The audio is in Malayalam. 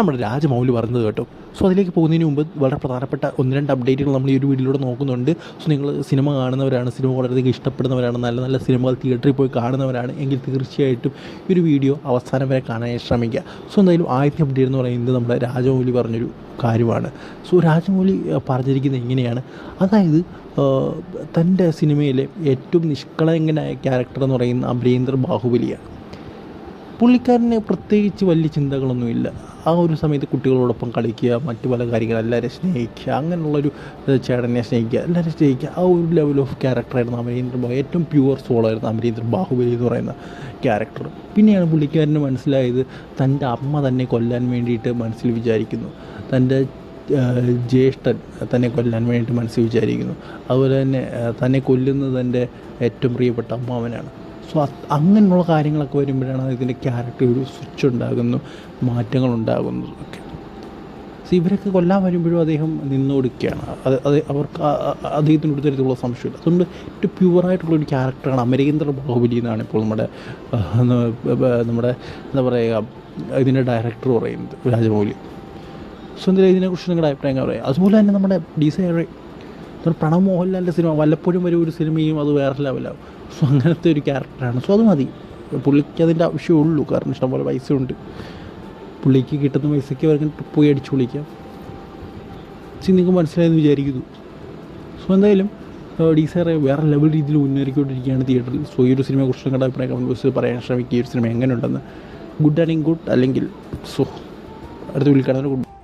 നമ്മുടെ രാജമൗലി പറഞ്ഞത് കേട്ടോ. സോ അതിലേക്ക് പോകുന്നതിന് മുമ്പ് വളരെ പ്രധാനപ്പെട്ട ഒന്ന് രണ്ട് അപ്ഡേറ്റുകൾ നമ്മൾ ഈ ഒരു വീഡിയോയിലൂടെ നോക്കുന്നുണ്ട്. സോ നിങ്ങൾ സിനിമ കാണുന്നവരാണ് സിനിമ വളരെയധികം ഇഷ്ടപ്പെടുന്നവരാണ് നല്ല നല്ല സിനിമകൾ തിയേറ്ററിൽ പോയി കാണുന്നവരാണ് എങ്കിൽ തീർച്ചയായിട്ടും ഈ ഒരു വീഡിയോ അവസാനം വരെ കാണാൻ ശ്രമിക്കുക. സോ എന്തായാലും ആദ്യത്തെ അപ്ഡേറ്റ് എന്ന് പറയുന്നത് നമ്മുടെ രാജമൗലി പറഞ്ഞൊരു കാര്യമാണ്. സോ രാജമൗലി പറഞ്ഞിരിക്കുന്നത് എങ്ങനെയാണ് അതായത് തന്റെ സിനിമയിലെ ഏറ്റവും നിഷ്കളങ്കനായ ക്യാരക്ടർ എന്ന് പറയുന്ന അമരീന്ദ്ര ബാഹുബലിയാണ്. പുള്ളിക്കാരന് പ്രത്യേകിച്ച് വലിയ ചിന്തകളൊന്നുമില്ല. ആ ഒരു സമയത്ത് കുട്ടികളോടൊപ്പം കളിക്കുക മറ്റു പല കാര്യങ്ങൾ എല്ലാവരെയും സ്നേഹിക്കുക അങ്ങനെയുള്ളൊരു ചേട്ടനെ സ്നേഹിക്കുക എല്ലാവരും സ്നേഹിക്കുക. ആ ഒരു ലെവൽ ഓഫ് ക്യാരക്ടറായിരുന്നു അമരീന്ദ്ര ബാഹു. ഏറ്റവും പ്യുവർ സോളായിരുന്നു അമരീന്ദ്ര ബാഹുബലി എന്ന് പറയുന്ന ക്യാരക്ടർ പിന്നെയാണ് പുള്ളിക്കാരന് മനസ്സിലായത് തന്റെ അമ്മ തന്നെ കൊല്ലാൻ വേണ്ടിയിട്ട് മനസ്സിൽ വിചാരിക്കുന്നു. തന്റെ ജ്യേഷ്ഠൻ തന്നെ കൊല്ലാൻ വേണ്ടിയിട്ട് മനസ്സിൽ വിചാരിക്കുന്നു. അതുപോലെ തന്നെ തന്നെ കൊല്ലുന്നത് തന്റെ ഏറ്റവും പ്രിയപ്പെട്ട അമ്മാവനാണ്. സോ അങ്ങനെയുള്ള കാര്യങ്ങളൊക്കെ വരുമ്പോഴാണ് ഇതിന്റെ ക്യാരക്ടർ ഒരു സ്വിച്ച് ഉണ്ടാകുന്നു മാറ്റങ്ങൾ ഉണ്ടാകുന്നു ഒക്കെ. സോ ഇവരൊക്കെ കൊല്ലാൻ വരുമ്പോഴും അദ്ദേഹം നിന്നു കൊടുക്കുകയാണ് അത് അത് അവർക്ക് അദ്ദേഹത്തിന് ഒരു തരത്തിലുള്ള സംശയമില്ല. അതുകൊണ്ട് ഏറ്റവും പ്യുവറായിട്ടുള്ള ഒരു ക്യാരക്ടറാണ് അമരേന്ദ്ര ബാഹുബലി എന്നാണ് ഇപ്പോൾ നമ്മുടെ നമ്മുടെ എന്താ പറയുക ഇതിന്റെ ഡയറക്ടർ പറയുന്നത് രാജമൗലി. സോ എന്തായാലും ഇതിനെക്കുറിച്ച് നിങ്ങളുടെ അഭിപ്രായം പറയാം. അതുപോലെ തന്നെ നമ്മുടെ നമ്മുടെ പ്രണവ് മോഹൻലാലിന്റെ സിനിമ വല്ലപ്പോഴും വരും ഒരു സിനിമയും അത് വേറെ ലെവലാവും സോ അങ്ങനത്തെ ഒരു ക്യാരക്ടറാണ്. സോ അത് മതി. പുള്ളിക്ക് അതിന്റെ ആവശ്യമുള്ളൂ കാരണം ഇഷ്ടംപോലെ പൈസ ഉണ്ട് പുള്ളിക്ക് കിട്ടുന്ന പൈസയ്ക്ക് അവർക്ക് പോയി അടിച്ചു പക്ഷേ നിങ്ങൾക്ക് മനസ്സിലായെന്ന് വിചാരിക്കുന്നു. സോ എന്തായാലും ഡിസൈറെ വേറെ ലെവൽ രീതിയിൽ മുന്നേറിക്കൊണ്ടിരിക്കുകയാണ് തിയേറ്ററിൽ സോ ഈ ഒരു സിനിമയെക്കുറിച്ച് നിങ്ങളുടെ അഭിപ്രായം കമന്റ് ബോക്സിൽ പറയാൻ ശ്രമിക്കുക. ഈ ഒരു സിനിമ എങ്ങനെയുണ്ടെന്ന്. ഗുഡ് ആണെങ്കിൽ ഗുഡ് അല്ലെങ്കിൽ സോ അടുത്ത വിളിക്കാണെങ്കിൽ ഗുഡ്